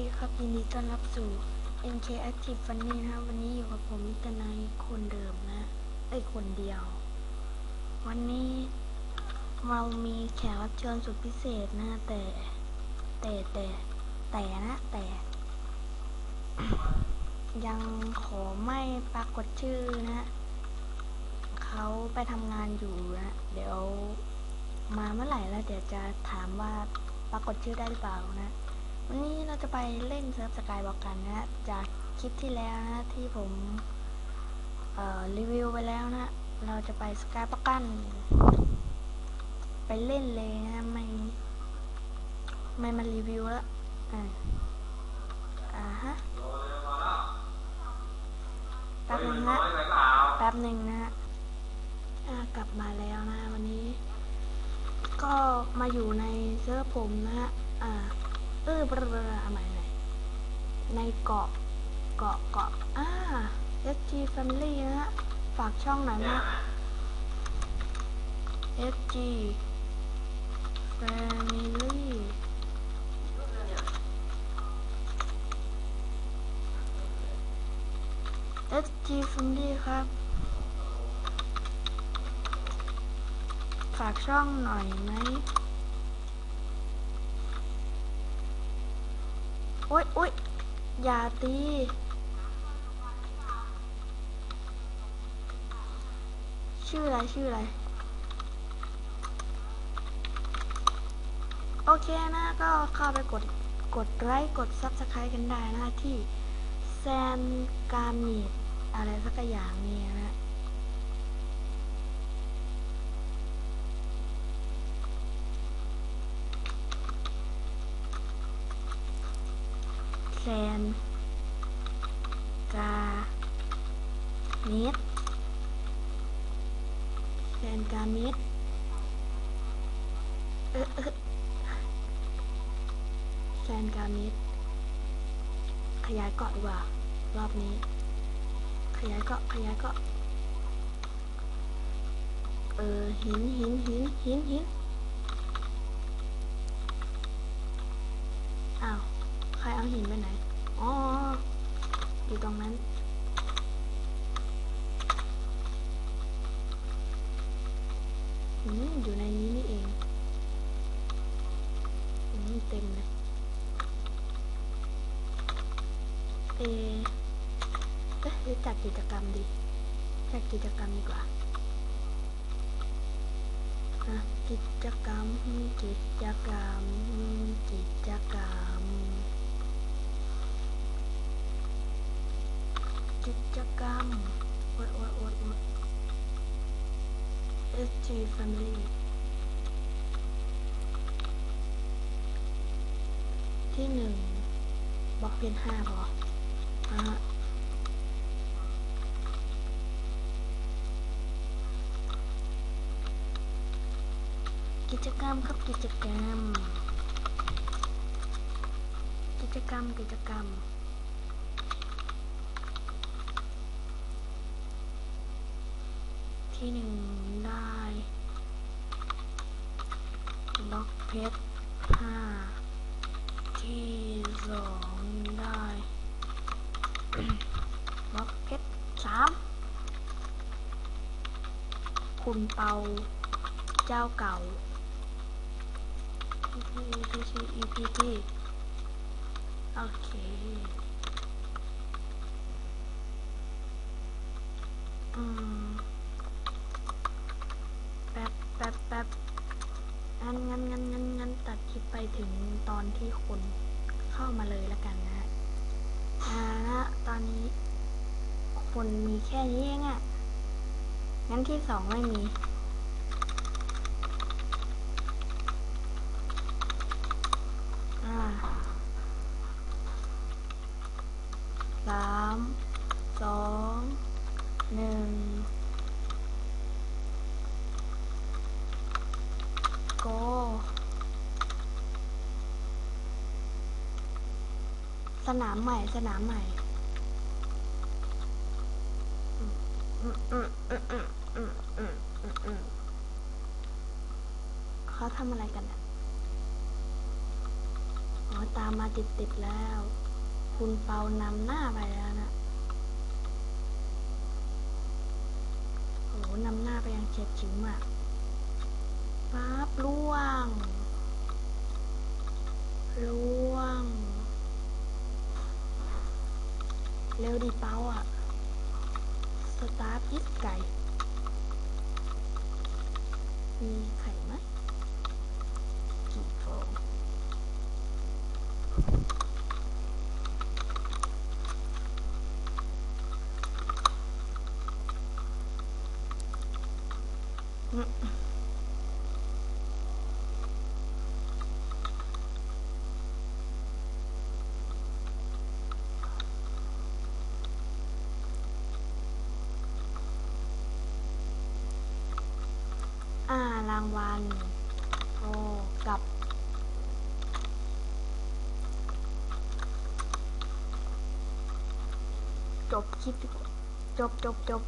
ดีครับยินดีต้อนรับสู่ NK Active Funny นะครับวันนี้อยู่กับผมมิตรนายคนเดิมนะไอ้คนเดียว วันนี้เรามีแขกรับเชิญสุดพิเศษนะแต่ แต่แต่แต่นะแต่ ยังขอไม่ปรากฏชื่อนะเขาไปทำงานอยู่นะเดี๋ยวมาเมื่อไหร่แล้วเดี๋ยวจะถามว่าปรากฏชื่อได้หรือเปล่านะ วันนี้เราจะไปเล่นเซิร์ฟสกายบอกกันนะจากคลิปที่แล้วนะที่ผมเอ่อรีวิวไปแล้วนะ เราจะไปสกายบอกกัน ไปเล่นเลยนะ ไม่ไม่มารีวิวแล้วอ่าอ่าฮะแป๊บนึงนะแป๊บนึงนะฮะกลับมาแล้วนะวันนี้ ก็มาอยู่ในเซิร์ฟผมนะฮะอ่า เออเบลอๆเอาใหม่หน่ในเกาะเกาะเกาะอ่า SG Family นะฮะ ฝากช่องหน่อยนะ SG Family SG Family ครับ ฝากช่องหน่อยไหม อ๊ยโอ๊ยอย่าตี ชื่ออะไร ชื่ออะไร โอเคนะก็เข้าไปกดกดไลค์กดซับสไครต์กันได้นะที่แซนการมีดอะไรสักอย่างนี้นะ แซนกาเมดแซนกาเมดเออเออแซนกาเมดขยายเกาะดีกว่ารอบนี้ ขยายเกาะขยายเกาะเออหินหินหินหินหินอ้าว ใครเอาหินไปไหน อ๋อ อยู่ตรงนั้น อืม อยู่ในนี้นี่เอง อืม เต็มเลยเอเอ๊ะหรือจัดกิจกรรมดีจัดกิจกรรมดีกว่าอะกิจกรรมกิจกรรมกิจกรรมกิจกรรมโอ๊ยโอ๊ยโอ๊ยโอ๊ย SG Family ที่หนึ่งบล็อกเป็นห้าพออะฮะกิจกรรมครับกิจกรรม กิจกรรมกิจกรรมที่หนึ่งได้บล็อกเพชรห้า chi dọn đài mắc kết xám khùn tàu trao cầu. Ok. Um. ที่คนเข้ามาเลยแล้วกันนะฮะอ่านะตอนนี้คนมีแค่นี้เองอะ่ะ งั้นที่สองไม่มี อ่าสามสองหนึ่ง สนามใหม่สนามใหม่เขาทำอะไรกันอะอ๋อตามมาติดติดแล้ว คุณเปานำหน้าไปแล้วนะโอ้นำหน้าไปยังเฉียดฉิวอะปั๊บล่วงล่วง เร็วดีเปาอะ สตาร์ทอิสไก่ มีไข่ไหมกี่ฟองอืมอ่า รางวัลโอ้กับ จบคลิปดีกว่าจบจบจบ